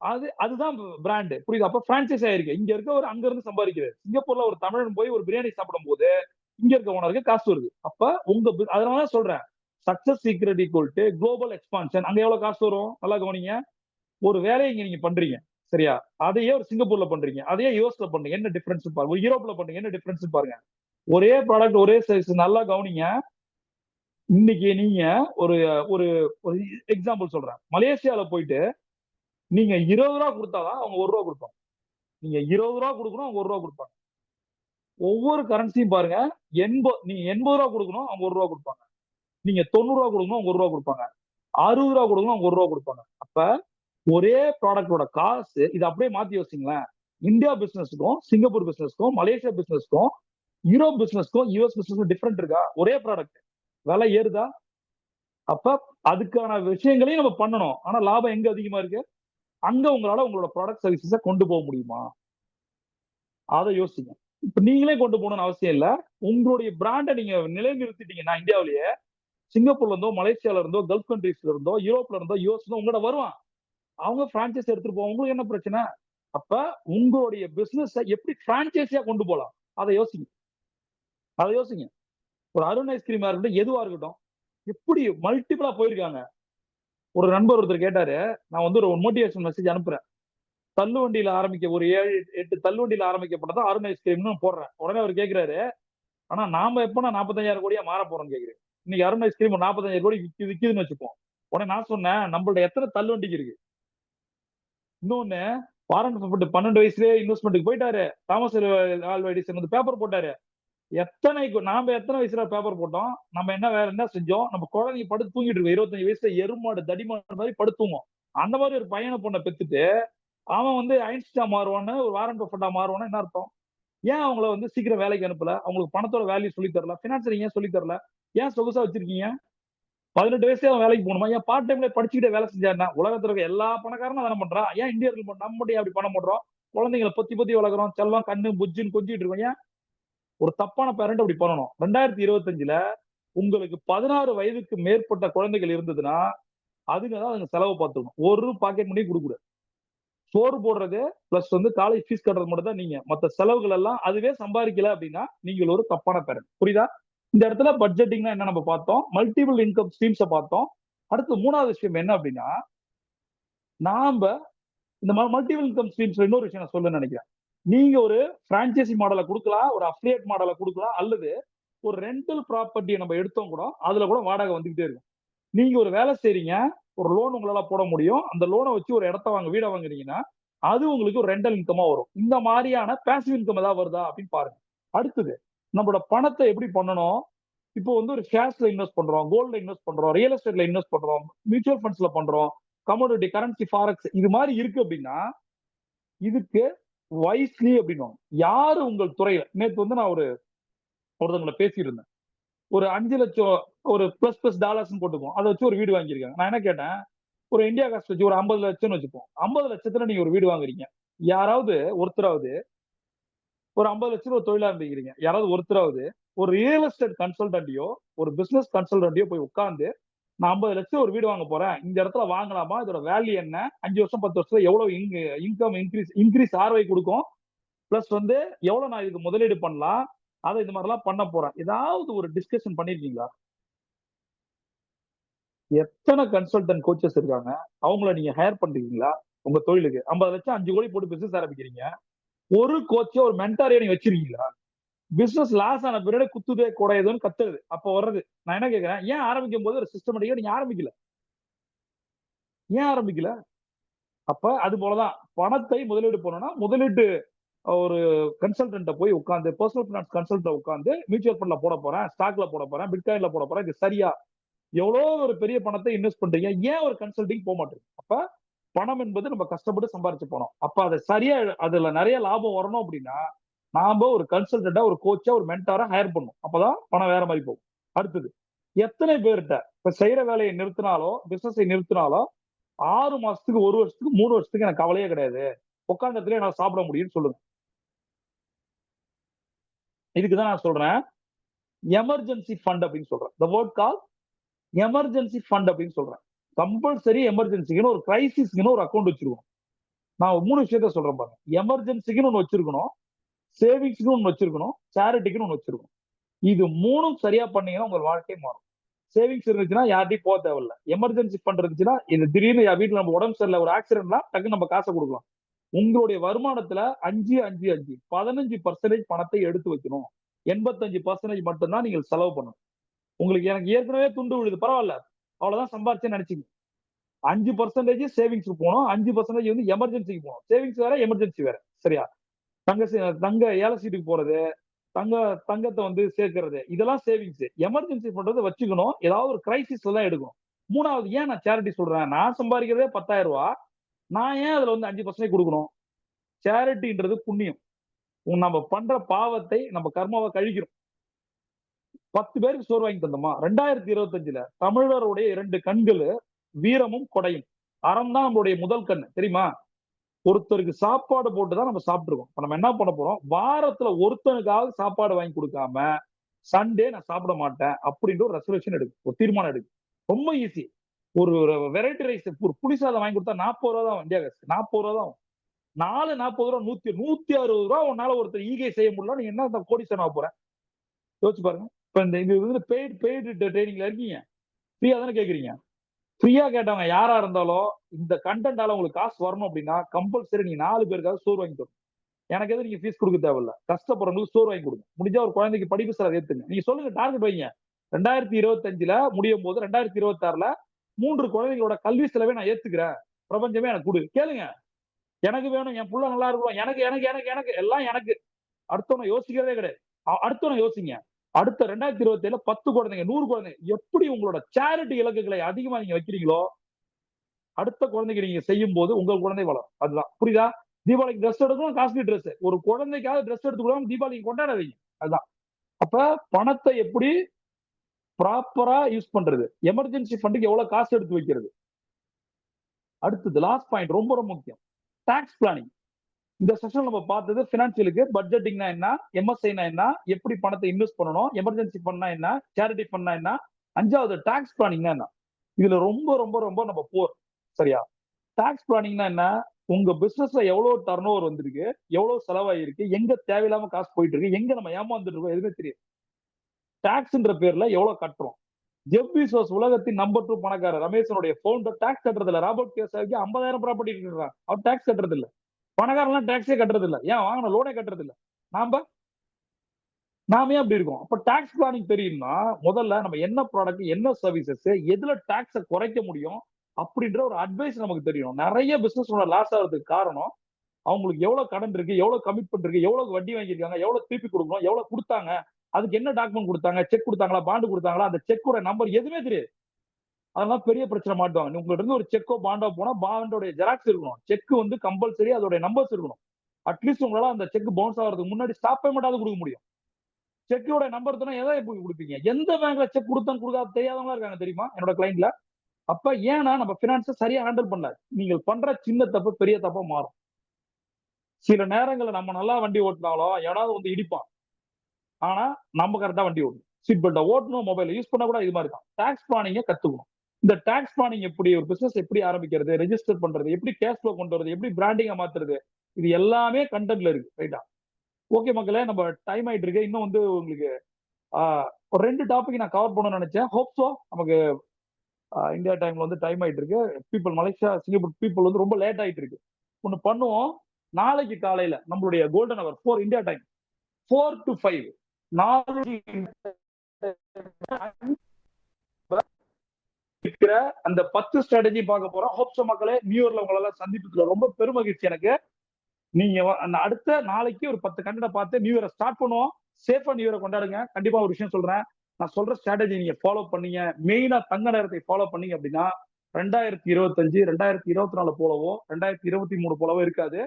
அது அதுதான் பிராண்டு புரியுது? அப்ப பிரான்சைஸ் ஆயிருக்கு. இங்க இருக்க ஒரு அங்க இருந்து சம்பாதிக்கிறது சிங்கப்பூர்ல ஒரு தமிழன் போய் ஒரு பிரியாணி சாப்பிடும் போது இங்க இருக்க ஓனருக்கு காசு வருது. அப்ப உங்க அதனால சொல்றேன். Success secret equal to global expansion அங்க எவ்வளவு காசு வரும்? நல்லா கவனிங்க. ஒரு வேலையை இங்க நீங்க பண்றீங்க. சரியா? அதையே ஒரு சிங்கப்பூர்ல பண்றீங்க. அதையே யூஎஸ்ல பண்றீங்க. என்ன டிஃபரன்ஸ் பாருங்க. ஒரு யூரோப்ல பண்றீங்க. என்ன டிஃபரன்ஸ் பாருங்க. ஒரே ப்ராடக்ட் ஒரே சைஸ் நல்லா கவனிங்க. இன்னைக்கு நீங்க ஒரு ஒரு ஒரு எக்ஸாம்பிள் சொல்றேன். மலேசியால போயிட்டு நீங்க இருபது ரூபா கொடுத்தாதான் அவங்க ஒரு ரூபா கொடுப்பாங்க. நீங்க இருபது ரூபா கொடுக்கணும் அவங்க ஒரு ரூபா கொடுப்பாங்க. ஒவ்வொரு கரன்சியும் பாருங்க எண்பது நீங்க எண்பது ரூபா கொடுக்கணும் அவங்க ஒரு ரூபா கொடுப்பாங்க. நீங்க தொண்ணூறு ரூபா கொடுக்கணும் அவங்க ஒரு ரூபா கொடுப்பாங்க. அறுபது ரூபா கொடுக்கணும் அவங்க ஒரு ரூபா கொடுப்பாங்க. அப்ப ஒரே ப்ராடக்டோட காசு இது அப்படியே மாத்தி யோசிங்களேன். இந்தியா பிசினஸ்க்கும் சிங்கப்பூர் பிசினஸ்க்கும் மலேசியா பிசினஸ்க்கும் யூரோப் பிசினஸ்க்கும் யூஎஸ் பிசினஸ்க்கும் டிஃப்ரெண்ட் இருக்கா? ஒரே ப்ராடக்ட் விலை ஏறுதா? அப்ப அதுக்கான விஷயங்களையும் நம்ம பண்ணணும். ஆனா லாபம் எங்க அதிகமா இருக்கு? அங்க உங்களால உங்களோட ப்ராடக்ட் சர்வீசஸ கொண்டு போக முடியுமா? அதை யோசிங்க. இப்ப நீங்களே கொண்டு போகணும்னு அவசியம் இல்ல. உங்களுடைய பிராண்டை நீங்க நிலைநிறுத்திட்டீங்கன்னா இந்தியாவிலேயே. சிங்கப்பூர்ல இருந்தோ மலேசியால இருந்தோ கல்ஃப் கண்ட்ரீஸ்ல இருந்தோ யூரோப்ல இருந்தோ யூஎஸ் உங்களோட வருவான். அவங்க பிரான்ச்சைஸ் எடுத்துட்டு போவோம் உங்களுக்கு என்ன பிரச்சனை? அப்ப உங்களுடைய பிசினஸ் எப்படி பிரான்ச்சைஸியா கொண்டு போகலாம் அதை யோசிங்க. அதை யோசிங்க. ஒரு அருண் ஐஸ்கிரீமா இருக்கட்டும் எதுவா இருக்கட்டும் எப்படி மல்டிபிளா போயிருக்காங்க. ஒரு நண்பர் ஒருத்தர் கேட்டாரு நான் வந்து ஒரு மோட்டிவேஷன் மெசேஜ் அனுப்புறேன். தள்ளுவண்டியில ஆரம்பிக்க ஒரு ஏழு எட்டு தள்ளுவண்டியில ஆரம்பிக்கப்பட்டதா அருண் ஐஸ்கிரீம்னு போடுறேன். உடனே அவர் கேட்கிறாரு ஆனா நாம எப்ப நாற்பத்தஞ்சாயிரம் கோடியா மாற போறோம்னு கேக்குறேன் இன்னைக்கு அருண் ஐஸ்கிரீம் நாற்பத்தஞ்சாயிரம் கோடி விற்கி விக்குதுன்னு வச்சுப்போம். உடனே நான் சொன்னேன் நம்மள்ட்ட எத்தனை தள்ளுவண்டிக்கு இருக்கு? இன்னொன்னு வாரண்ட் பன்னெண்டு வயசுலயே இன்வெஸ்ட்மெண்ட்டுக்கு போயிட்டாரு. தாமஸ் ஆல்வா எடிசன் வந்து பேப்பர் போட்டாரு. எத்தனை நாம எத்தனை வயசுல பேப்பர் போட்டோம்? நம்ம என்ன வேற என்ன செஞ்சோம்? நம்ம குழந்தைங்க படுத்து தூங்கிட்டு இருக்கோம் இருபத்தஞ்சு வயசுல எருமாடு தடிமாடு மாதிரி படுத்துவோம் அந்த மாதிரி ஒரு பையனை பொண்ணை பெத்துட்டு அவன் வந்து ஐன்ஸ்டா மாறுவான்னு ஒரு வாரண்ட் ஃபண்டா மாறுவான்னு என்ன அர்த்தம்? ஏன் அவங்கள வந்து சீக்கிரம் வேலைக்கு அனுப்பல? அவங்களுக்கு பணத்தோட வேல்யூ சொல்லி தரல? பினான்சியல் ஏன் சொல்லி தரல? ஏன் சொகுசா வச்சிருக்கீங்க? பதினெட்டு வயசுல அவன் வேலைக்கு போகணுமா? ஏன் பார்ட் டைம்ல படிச்சுக்கிட்டே வேலை செஞ்சாருன்னா உலகத்துல இருக்க எல்லா பணக்காரனும் அதனை பண்றான் ஏன் இந்தியர்கள் நம்ம மட்டும் அப்படி பணம் பண்றோம் குழந்தைங்களை பொத்தி பொத்தி வளர்க்குறோம். செல்லம் கண்ணு புஜ்ஜின்னு கொஞ்சிட்டு இருக்கோம். ஏன் ஒரு தப்பான பேரண்ட் அப்படி பண்ணணும். ரெண்டாயிரத்தி இருபத்தஞ்சுல உங்களுக்கு பதினாறு வயதுக்கு மேற்பட்ட குழந்தைகள் இருந்ததுன்னா அதுங்க தான் அதுங்க செலவு பார்த்துக்கணும். ஒரு பாக்கெட் மணி கொடுக்கூடாது சோறு போடுறது பிளஸ் வந்து காலேஜ் ஃபீஸ் கட்டுறது மட்டும் தான் நீங்க. மத்த செலவுகள் எல்லாம் அதுவே சம்பாதிக்கல அப்படின்னா நீங்கள் ஒரு தப்பான பேரண்ட் புரியுதா? இந்த இடத்துல பட்ஜெட்டிங்னா என்ன நம்ம பார்த்தோம்? மல்டிபிள் இன்கம் ஸ்ட்ரீம்ஸை பார்த்தோம். அடுத்து மூணாவது விஷயம் என்ன அப்படின்னா நாம இந்த மல்டிபிள் இன்கம் ஸ்ட்ரீம்ஸ்ல இன்னொரு விஷயம் நான் சொல்ல நினைக்கிறேன். நீங்க ஒரு பிரான்ச்சைசி மாடலை கொடுக்கலாம் ஒரு அஃபிலியேட் மாடலை கொடுக்கலாம் அல்லது ஒரு ரெண்டல் ப்ராப்பர்ட்டியை நம்ம எடுத்தோம் கூட அதுல கூட வாடகை வந்துகிட்டே இருக்கும். நீங்க ஒரு வேலை செய்றீங்க ஒரு லோன் உங்களால போட முடியும் அந்த லோனை வச்சு ஒரு இடத்த வாங்க வீடை வாங்குறீங்கன்னா அது உங்களுக்கு ஒரு ரெண்டல் இன்கமா வரும். இந்த மாதிரியான பேசிவ் இன்கம் ஏதாவது வருதா அப்படின்னு பாருங்க. அடுத்தது நம்மளோட பணத்தை எப்படி பண்ணணும்? இப்போ வந்து ஒரு ஷேர்ஸ்ல இன்வெஸ்ட் பண்றோம் கோல்ட்ல இன்வெஸ்ட் பண்றோம் ரியல் எஸ்டேட்ல இன்வெஸ்ட் பண்றோம் மியூச்சுவல் ஃபண்ட்ஸ்ல பண்றோம் கமோடிட்டி கரன்சி ஃபாரக்ஸ் இது மாதிரி இருக்கு அப்படின்னா இதுக்கு வைஸ்லி அப்படின்னு யாரு உங்கள் துறையில? நேற்று வந்து நான் ஒரு ஒருத்தவங்களை பேசியிருந்தேன். ஒரு அஞ்சு லட்சம் ஒரு பிளஸ் பிளஸ் டாலர்ஸ் போட்டுப்போம் அதை வச்சு ஒரு வீடு வாங்கியிருக்காங்க. நான் என்ன கேட்டேன்? ஒரு இந்தியா காஸ்ட் வச்சு ஒரு ஐம்பது லட்சம்னு வச்சுப்போம். ஐம்பது லட்சத்துல நீங்க ஒரு வீடு வாங்குறீங்க. யாராவது ஒருத்தராவது ஒரு ஐம்பது லட்சம் ஒரு தொழிலா இருந்துக்கிறீங்க. யாராவது ஒருத்தராவது ஒரு ரியல் எஸ்டேட் கன்சல்டன்ட்டையோ ஒரு பிசினஸ் கன்சல்டன்ட்டையோ போய் உட்காந்து நான் ஐம்பது லட்சம் ஒரு வீடு வாங்க போறேன். இந்த இடத்துல வாங்கலாமா? இதோட வேல்யூ என்ன? அஞ்சு வருஷம் பத்து வருஷத்துல எவ்வளவு இன்கம் இன்க்ரீஸ் இன்க்ரீஸ் ஆர்வை கொடுக்கும்? பிளஸ் வந்து எவ்வளவு நான் இதுக்கு முதலீடு பண்ணலாம்? அதை இந்த மாதிரிலாம் பண்ண போறேன். ஏதாவது ஒரு டிஸ்கஷன் பண்ணிருக்கீங்களா? எத்தனை கன்சல்டன்ட் கோச்சஸ் இருக்காங்க? அவங்கள நீங்க ஹையர் பண்றீங்களா? உங்க தொழிலுக்கு. ஐம்பது லட்சம் அஞ்சு கோடி போட்டு பிசினஸ் ஆரம்பிக்கிறீங்க. ஒரு கோச்சோ ஒரு மென்டாரையோ நீங்க வச்சிருக்கீங்களா? பிசினஸ் லாஸ் ஆன பிறகு குத்துதே குடையதுன்னு கத்துறது. அப்ப வர்றது. நான் என்ன கேட்கிறேன் ஏன் ஆரம்பிக்கும் போது ஒரு சிஸ்டமேட்டிக்கா நீங்க ஆரம்பிக்கல? ஏன் ஆரம்பிக்கல? அப்ப அது போலதான். பணத்தை முதலீடு போனோம்னா முதலீட்டு ஒரு கன்சல்டன்ட்ட போய் உட்காந்து பர்சனல் பினான்ஸ் கன்சல்ட்ட உட்காந்து மியூச்சுவல் ஃபண்ட்ல போட போறேன் ஸ்டாக்ல போட போறேன் பிட்காயின்ல போட போறேன் இது சரியா? எவ்வளோ ஒரு பெரிய பணத்தை இன்வெஸ்ட் பண்றீங்க? ஏன் ஒரு கன்சல்டிங் போக மாட்டேங்குது? அப்ப பணம் என்பது நம்ம கஷ்டப்பட்டு சம்பாரிச்சு போனோம். அப்ப அதை சரியா அதுல நிறைய லாபம் வரணும் அப்படின்னா நாம ஒரு கன்சல்டண்டா ஒரு கோச்சா ஒரு மென்டாரா ஹையர் பண்ணும் அப்பதான் பணம் வேற மாதிரி போகும். அடுத்தது எத்தனை பேர்கிட்ட இப்ப செய்யற வேலையை நிறுத்தினாலோ பிசினஸை நிறுத்தினாலோ ஆறு மாசத்துக்கு ஒரு வருஷத்துக்கு மூணு வருஷத்துக்கு எனக்கு கவலையே கிடையாது. உட்காந்த இடத்துல சாப்பிட முடியும்னு சொல்லுங்க. இதுக்குதான் நான் சொல்றேன். எமர்ஜென்சி ஃபண்ட் அப்படின்னு சொல்றேன். The word call emergency fund அப்படின்னு சொல்றேன். கம்பல்சரி எமர்ஜென்சிக்குன்னு ஒரு கிரைசிஸ்க்குன்னு ஒரு அக்கௌண்ட் வச்சிருக்கணும். நான் மூணு விஷயத்த சொல்றேன் பாருங்க. எமர்ஜென்சிக்குன்னு ஒன்று வச்சிருக்கணும். சேவிங்ஸ்க்கு ஒன்று வச்சிருக்கணும் சேரிட்டிக்குன்னு ஒன்று வச்சிருக்கணும். இது மூணும் சரியா பண்ணீங்கன்னா உங்கள் வாழ்க்கை மாறும். சேவிங்ஸ் இருந்துச்சுன்னா யார்ட்டையும் போக தேவையில்ல. எமர்ஜென்சி ஃபண்ட் இருந்துச்சுன்னா இந்த திடீர்னு வீட்டில் நம்ம உடம்பு சரியில்லை ஒரு ஆக்சிடென்ட்னா டக்கு நம்ம காசை கொடுக்கலாம். உங்களுடைய வருமானத்துல அஞ்சு அஞ்சு அஞ்சு பதினஞ்சு பர்சன்டேஜ் பணத்தை எடுத்து வைக்கணும். எண்பத்தஞ்சு பர்சன்டேஜ் மட்டும்தான் நீங்கள் செலவு பண்ணணும். உங்களுக்கு எனக்கு ஏற்கனவே துண்டு விழுது பரவாயில்ல. அவ்வளவுதான் சம்பாரிச்சேன்னு நினைச்சிங்க. அஞ்சு பர்சன்டேஜ் சேவிங்ஸ்க்கு போகணும் அஞ்சு பர்சன்டேஜ் வந்து எமர்ஜென்சிக்கு போகணும். சேவிங்ஸ் வேற எமர்ஜென்சி வேற. சரியா? தங்க தங்க ஏழை சீட்டுக்கு போறது தங்க தங்கத்தை வந்து சேர்க்கறது இதெல்லாம் சேவிங்ஸ் எமர்ஜென்சி பண்றதை வச்சுக்கணும். ஏதாவது ஒரு கிரைசிஸ்ல தான் எடுக்கணும். மூணாவது ஏன் நான் சேரிட்டி சொல்றேன்? நான் சம்பாதிக்கிறதே பத்தாயிரம் ரூபா. நான் ஏன் அதுல வந்து அஞ்சு பர்சன்டேஜ் கொடுக்கணும்? சேரிட்டின்றது புண்ணியம். நம்ம பண்ற பாவத்தை நம்ம கர்மாவை கழிக்கிறோம். பத்து பேருக்கு சோறு வாங்கி தந்தோமா? ரெண்டாயிரத்தி இருபத்தஞ்சுல தமிழருடைய இரண்டு கண்கள் வீரமும் கொடையும். அறம் தான் நம்மளுடைய முதல் கண் தெரியுமா? ஒருத்தருக்கு சாப்பாடு போட்டு தான் நம்ம சாப்பிட்டுருக்கோம். இப்ப நம்ம என்ன பண்ண போறோம்? வாரத்துல ஒருத்தனுக்காவது சாப்பாடு வாங்கி கொடுக்காம சண்டே நான் சாப்பிட மாட்டேன் அப்படின்ற ஒரு ரெசல்யூஷன் எடுக்கும். ஒரு தீர்மானம் எடுக்கும். ரொம்ப ஈஸி ஒரு வெரைட்டி ரைஸ் ஒரு புளிசாதம் வாங்கி கொடுத்தா நாற்பது ரூபா தான் இந்தியா காசு. நாற்பது ரூபா தான். நாலு நாற்பது ரூபா நூத்தி நூத்தி அறுபது ரூபா உன்னால ஒருத்தர் ஈகை செய்ய முடியல நீ என்ன கோடிசன் ஆக போறேன் யோசிச்சு பாருங்க. இப்ப இந்த இது வந்து பெய்டு பெய்டு ட்ரைனிங்ல இருக்கீங்க. ஃப்ரீயா தானே கேக்குறீங்க? ஃப்ரீயா கேட்டவங்க யாரா இருந்தாலும் இந்த கண்டென்ட்டால உங்களுக்கு காசு வரணும் அப்படின்னா கம்பல்சரி நீங்க நாலு பேருக்காவது சோறு வாங்கி தரணும். எனக்கு எதுவும் நீங்க ஃபீஸ் கொடுக்க தேவையில்ல. கஷ்டப்படுறவங்களுக்கு சோறு வாங்கி கொடுங்க. முடிஞ்சா ஒரு குழந்தைக்கு படிப்பு செலவு ஏத்துங்க. நீங்க சொல்லுங்க டார்கெட் வைங்க. ரெண்டாயிரத்தி இருபத்தஞ்சுல முடியும் போது ரெண்டாயிரத்தி இருபத்தி ஆறுல மூன்று குழந்தைங்களோட கல்வி செலவே நான் ஏத்துக்கிறேன். பிரபஞ்சமே எனக்கு கொடு. கேளுங்க. எனக்கு வேணும் என் புள்ள நல்லா இருக்கணும். எனக்கு எனக்கு எனக்கு எனக்கு. எல்லாம் எனக்கு. அடுத்தவனை யோசிக்கிறதே கிடையாது. அடுத்தவனை யோசிங்க. அடுத்த ரெண்டாயிரத்தி இருபத்தி ஏழுல பத்து குழந்தைங்க நூறு குழந்தைங்க எப்படி உங்களோட சேரிட்டி இலக்குகளை அதிகமா நீங்க வைக்கிறீங்களோ அடுத்த குழந்தைக்கு நீங்க செய்யும் போது உங்க குழந்தை வளரும். அதுதான். புரியுதா? தீபாவளிக்கு ட்ரெஸ் எடுக்கணும் காஸ்ட்லி ட்ரெஸ் ஒரு குழந்தைக்காவது ட்ரெஸ் எடுத்து கூட தீபாவளிக்கு வைங்க அதுதான். அப்ப பணத்தை எப்படி ப்ராப்பரா யூஸ் பண்றது? எமர்ஜென்சி ஃபண்டுக்கு எவ்வளவு காசு எடுத்து வைக்கிறது? அடுத்தது லாஸ்ட் பாயிண்ட் ரொம்ப ரொம்ப முக்கியம். டாக்ஸ் பிளானிங் இந்த செஷன் நம்ம பார்த்தது பினான்சியலுக்கு பட்ஜெட்டிங்னா என்ன எம்எஸ்ஐனா என்ன எப்படி பணத்தை இன்வெஸ்ட் பண்ணணும் எமர்ஜென்சி பண்ணா என்ன சேரிட்டி பண்ணா என்ன அஞ்சாவது டாக்ஸ் பிளானிங்னா என்ன. இதுல ரொம்ப ரொம்ப ரொம்ப நம்ம போர் சரியா? டாக்ஸ் பிளானிங்னா என்ன? உங்க பிசினஸ்ல எவ்வளவு டர்ன் ஓவர் வந்திருக்கு எவ்வளவு செலவாயிருக்கு எங்க தேவையில்லாம காசு போயிட்டு இருக்கு எங்க நம்ம ஏமாந்துட்டு இருக்கோம் எதுவுமே தெரியும் டாக்ஸ்ன்ற பேர்ல எவ்வளவு கட்டுறோம்? ஜெப் பிசோஸ் உலகத்தின் நம்பர் டூ பணக்காரர். ரமேஷனுடைய ஃபவுண்டர் டாக்ஸ் கட்டுறது இல்ல ராபர்ட் கேசாவுக்கு ஐம்பதாயிரம் ப்ராப்பர்ட்டி இருக்கிறான் அவர் டாக்ஸ் கட்டுறது இல்லை பணக்காரெல்லாம் டாக்ஸே கட்டுறது இல்லை ஏன்? வாங்கின லோனே கட்டுறது இல்ல நாம நாமே அப்படி இருக்கோம்? அப்ப டாக்ஸ் பிளானிங் தெரியும்னா முதல்ல நம்ம என்ன ப்ராடக்ட் என்ன சர்வீசஸ் எதுல டாக்ஸை குறைக்க முடியும் அப்படின்ற ஒரு அட்வைஸ் நமக்கு தெரியும் நிறைய பிசினஸ் லாஸ் ஆகிறதுக்கு காரணம் அவங்களுக்கு எவ்வளவு கடன் இருக்கு எவ்வளவு கமிட்மெண்ட் இருக்கு எவ்வளவு வட்டி வாங்கியிருக்காங்க எவ்வளவு திருப்பி கொடுக்கணும் எவ்வளவு கொடுத்தாங்க அதுக்கு என்ன டாக்குமெண்ட் கொடுத்தாங்க செக் கொடுத்தாங்களா பாண்டு கொடுத்தாங்களா அந்த செக்கோட நம்பர் எதுவுமே தெரியாது. அதெல்லாம் பெரிய பிரச்சனை மாட்டுவாங்க. உங்கள்ட்ட இருந்து ஒரு செக்கோ பாண்டோ போனா பாண்டோட ஜெராக்ஸ் இருக்கணும். செக் வந்து கம்பல்சரி அதோட நம்பர்ஸ் இருக்கணும். அட்லீஸ்ட் உங்களால அந்த செக் பவுன்ஸ் ஆகிறதுக்கு முன்னாடி ஸ்டாப் பேமெண்டாவது கொடுக்க முடியும். செக்கோட நம்பர் தானே எதை போய் கொடுப்பீங்க? எந்த பேங்க்ல செக் கொடுத்தா கொடுக்காத தெரியாதவங்க இருக்காங்க தெரியுமா? என்னோட கிளைண்ட்ல அப்ப ஏன்னா நம்ம பினான்ஸை சரியா ஹேண்டில் பண்ணல. நீங்கள் பண்ற சின்ன தப்பு பெரிய தப்பா மாறும். சில நேரங்களில் நம்ம நல்லா வண்டி ஓட்டினாலும் எவனாவது வந்து இடிப்பான். ஆனா நம்ம கரெக்டா வண்டி ஓட்டணும். சீட் பெல்ட்டை ஓட்டணும் மொபைல் யூஸ் பண்ண கூட இது மாதிரி தான். டாக்ஸ் பிளானிங்க கத்துக்கணும். இந்த டாக்ஸ் பிளானிங் எப்படி ஒரு பிசினஸ் எப்படி ஆரம்பிக்கிறது ரெஜிஸ்டர் பண்றது எப்படி கேஷ் ஃப்ளோ கொண்டு வரது எப்படி பிராண்டிங்கை மாத்துறது இது எல்லாமே கண்டென்ட்ல இருக்கு ரைட்டா ஓகே மக்களே நம்ம டைம் ஆயிட்டு இருக்கு. இன்னும் வந்து உங்களுக்கு ஒரு ரெண்டு டாபிக் நான் கவர் பண்ணணும்னு நினைச்சேன். ஹோப் ஸோ நமக்கு இந்தியா டைம்ல வந்து டைம் ஆயிட்டு இருக்கு. பீப்புள் மலேசியா சிங்கப்பூர் பீப்புள் வந்து ரொம்ப லேட் ஆயிட்டு இருக்கு. ஒன்று பண்ணுவோம். நாளைக்கு காலையில நம்மளுடைய golden hour for India time four to five நாலு இருக்கிற அந்த பத்து ஸ்ட்ராட்டஜி பார்க்க போறோம். ஹோப்ஸோ மக்களே நியூ இயர்ல உங்களெல்லாம் சந்திப்பதுல ரொம்ப பெருமகிழ்ச்சி எனக்கு. நீங்க அடுத்த நாளைக்கு ஒரு பத்து கண்டனை பார்த்து நியூ இயரை ஸ்டார்ட் பண்ணுவோம். சேஃபா நியூ இயரை கொண்டாடுங்க. கண்டிப்பா ஒரு விஷயம் சொல்றேன். நான் சொல்ற ஸ்ட்ராட்டஜி நீங்க ஃபாலோ பண்ணீங்க. மெயினா தங்க நேரத்தை ஃபாலோ பண்ணீங்க அப்படின்னா ரெண்டாயிரத்தி இருபத்தஞ்சு ரெண்டாயிரத்தி இருபத்தி நாலு போலவோ ரெண்டாயிரத்தி இருபத்தி மூணு போலவோ இருக்காது.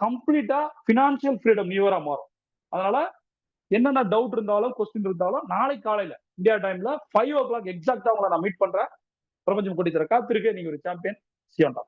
கம்ப்ளீட்டா பினான்சியல் ஃப்ரீடம் நியூவரா மாறும். அதனால என்னென்ன டவுட் இருந்தாலும் கொஸ்டின் இருந்தாலும் நாளை காலையில இந்தியா டைம்ல ஃபைவ் ஓ கிளாக் எக்ஸாக்டா உங்களை நான் மீட் பண்றேன். பிரபஞ்சம் கொடி தர காத்திருக்கேன் நீங்க ஒரு சாம்பியன் சியோண்டா